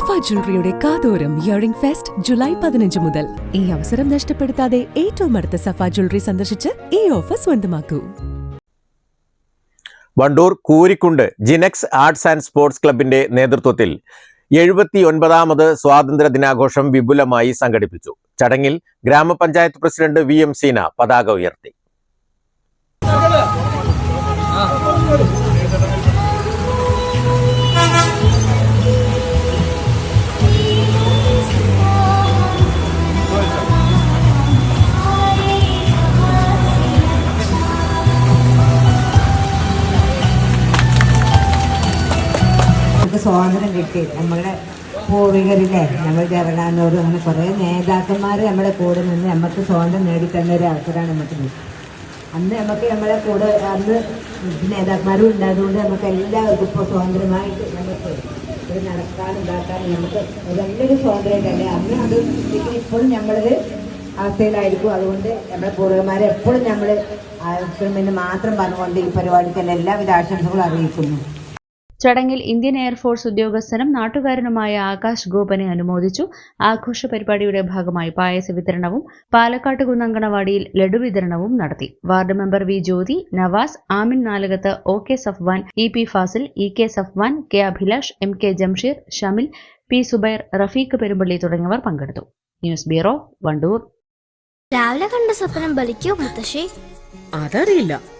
സഫ ജ്വല്ലറിയുടെ കാതോരം earring fest July പതിനഞ്ച് മുതൽ. ഈ അവസരം നഷ്ടപ്പെടുത്താതെ ഏറ്റവും അടുത്ത സഫ ജ്വല്ലറി സന്ദർശിച്ച് ഈ ഓഫർ സ്വന്തമാക്കൂ. Wandoor Koorikkund Jinax arts and sports ക്ലബിന്റെ നേതൃത്വത്തിൽ എഴുപത്തി ഒൻപതാമത് സ്വാതന്ത്ര്യ ദിനാഘോഷം വിപുലമായി സംഘടിപ്പിച്ചു. ചടങ്ങിൽ ഗ്രാമപഞ്ചായത്ത് പ്രസിഡന്റ് വി എം സീന പതാക ഉയർത്തി. നമുക്ക് സ്വാതന്ത്ര്യം കിട്ടി. നമ്മുടെ പൂർവികരിലെ നമ്മൾ ജവഹർലാലിനോട് അങ്ങനെ കുറേ നേതാക്കന്മാർ നമ്മുടെ കൂടെ നിന്ന് നമുക്ക് സ്വാതന്ത്ര്യം നേടിത്തന്ന ഒരു അവസരമാണ് നമുക്ക് അന്ന് നമുക്ക് നമ്മളെ കൂടെ അന്ന് നേതാക്കന്മാരും ഉണ്ടായതുകൊണ്ട് നമുക്ക് എല്ലാവർക്കും ഇപ്പോൾ സ്വാതന്ത്ര്യമായിട്ട് നമുക്ക് ഇത് നടക്കാൻ ഇതാക്കാനും നമുക്ക് നല്ലൊരു സ്വാതന്ത്ര്യം തന്നെ. അന്ന് അത് ഇപ്പോഴും നമ്മളൊരു അവസ്ഥയിലായിരിക്കും. അതുകൊണ്ട് നമ്മുടെ പൂർവന്മാരെ എപ്പോഴും നമ്മൾ പിന്നെ മാത്രം പറഞ്ഞുകൊണ്ട് ഈ പരിപാടിക്ക് എല്ലാവിധ ആശംസകളും അറിയിക്കുന്നു. ചടങ്ങിൽ ഇന്ത്യൻ എയർഫോഴ്സ് ഉദ്യോഗസ്ഥനും നാട്ടുകാരനുമായ ആകാശ് ഗോപനെ അനുമോദിച്ചു. ആഘോഷ പരിപാടിയുടെ ഭാഗമായി പായസ വിതരണവും പാലക്കാട്ട് കുന്നങ്കണവാടിയിൽ ലഡു വിതരണവും നടത്തി. Ward member V Jyothi Navas Amin Nalakath O K Safwan E P Fasil E K Safwan K Abhilash M K Jamsheer Shamil P Subair Rafeeq Perumballi തുടങ്ങിയവർ പങ്കെടുത്തു. News bureau Wandoor. രാവിലെ കണ്ട സ്വപ്നം ബലിക്കോ മുത്തശ്ശി? അതറിയില്ല.